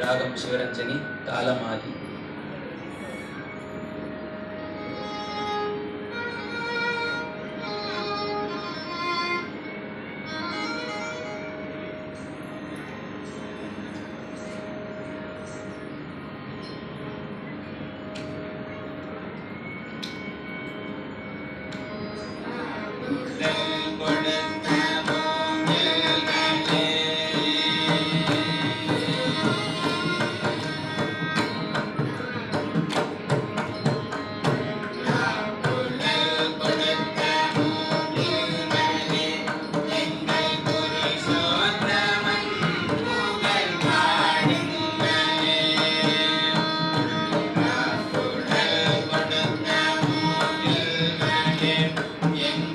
Ragam Sivaranjani తాళమాది Krishna.